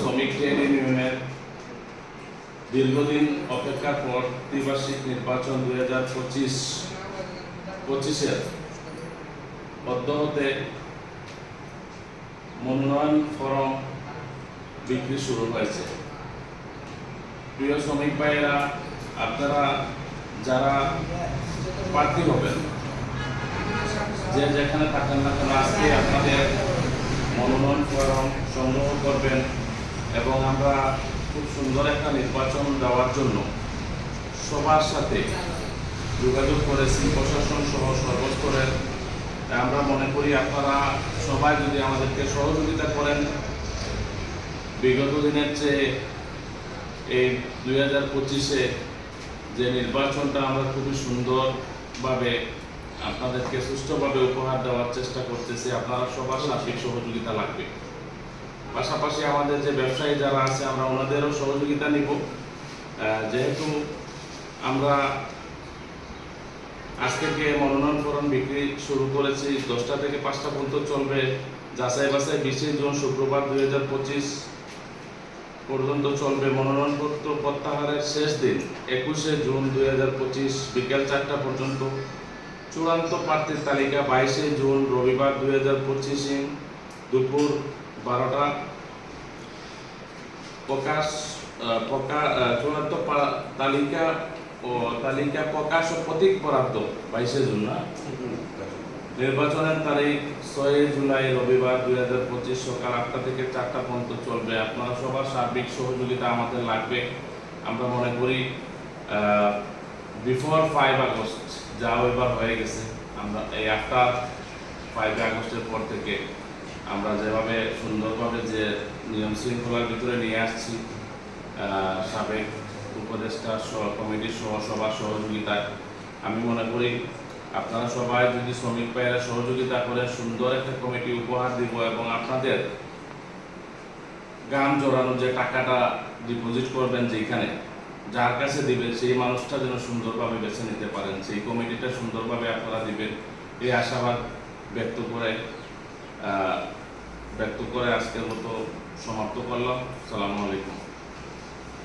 শ্রমিক দীর্ঘদিন অপেক্ষার পর ত্রিবার্ষিক নির্বাচন দুই হাজার পঁচিশ পঁচিশের অদ্যহতে মনোনয়ন ফরম বিক্রি শুরু হয়েছে। প্রিয় শ্রমিক ভাইয়েরা, আপনারা যারা প্রার্থী হবেন যে যেখানে থাকেন না কেন, আজকে আপনাদের মনোনয়ন ফরম সংগ্রহ করবেন এবং আমরা খুব সুন্দর একটা নির্বাচন দেওয়ার জন্য সবার সাথে যোগাযোগ করেছি, প্রশাসন সহ সর্বস্তরের। আমরা মনে করি আপনারা সবাই যদি আমাদেরকে সহযোগিতা করেন, বিগত দিনের চেয়ে এই দুই হাজার পঁচিশে যে নির্বাচনটা আমরা খুবই সুন্দরভাবে আপনাদেরকে সুষ্ঠুভাবে উপহার দেওয়ার চেষ্টা করতেছি। আপনারা সবার সার্বিক সহযোগিতা লাগবে। পাশাপাশি আমাদের যে ব্যবসায়ী যারা আছে, আমরা ওনাদেরও সহযোগিতা নিব। যেহেতু আমরা আজ থেকে মনোনয়ন ফরম বিক্রি শুরু করেছি, দশটা থেকে পাঁচটা পর্যন্ত চলবে। যাচাই বাছাই বিশে জুন শুক্রবার দুই হাজার পঁচিশ পর্যন্ত চলবে। মনোনয়নপত্র প্রত্যাহারের শেষ দিন, একুশে জুন দুই হাজার পঁচিশ, বিকেল চারটা পর্যন্ত। চূড়ান্ত প্রার্থীর তালিকা বাইশে জুন রবিবার দুই হাজার পঁচিশে দুপুর বারোটা। প্রকাশ আহ, প্রকা- আহ, চূড়ান্ত তালিকা ও তালিকা প্রকাশ ও প্রতীক বরাদ্দ বাইশে জুন না? নির্বাচনের তারিখ ছয় জুলাই রবিবার দুই হাজার পঁচিশ সকাল আটটা থেকে চারটা পর্যন্ত চলবে। আপনারা সবার সার্বিক সহযোগিতা আমাদের লাগবে। আমরা মনে করি বিফোর ফাইভ আগস্ট যা এবার হয়ে গেছে। আমরা এই আফটার ফাইভ আগস্টের পর থেকে আমরা যেভাবে সুন্দরভাবে যে নিয়ম শৃঙ্খলার ভিতরে নিয়ে আসছি সাবেক উপদেষ্টা সহ, কমিটির সহ সবার সহযোগিতায়, আমি মনে করি আপনারা সবাই যদি শ্রমিক ভাইয়েরা সহযোগিতা করে সুন্দর একটা কমিটি উপহার দিব এবং আপনাদের গান জোড়ানো যে টাকাটা ডিপোজিট করবেন যেখানে যার কাছে দিবেন সেই মানুষটা যেন সুন্দরভাবে বেছে নিতে পারেন, সেই কমিটিটা সুন্দরভাবে আপনারা দিবেন। এই আশাবাদ ব্যক্ত করে ব্যক্ত করে আজকের মতো সমাপ্ত করলাম। সালামু আলাইকুম।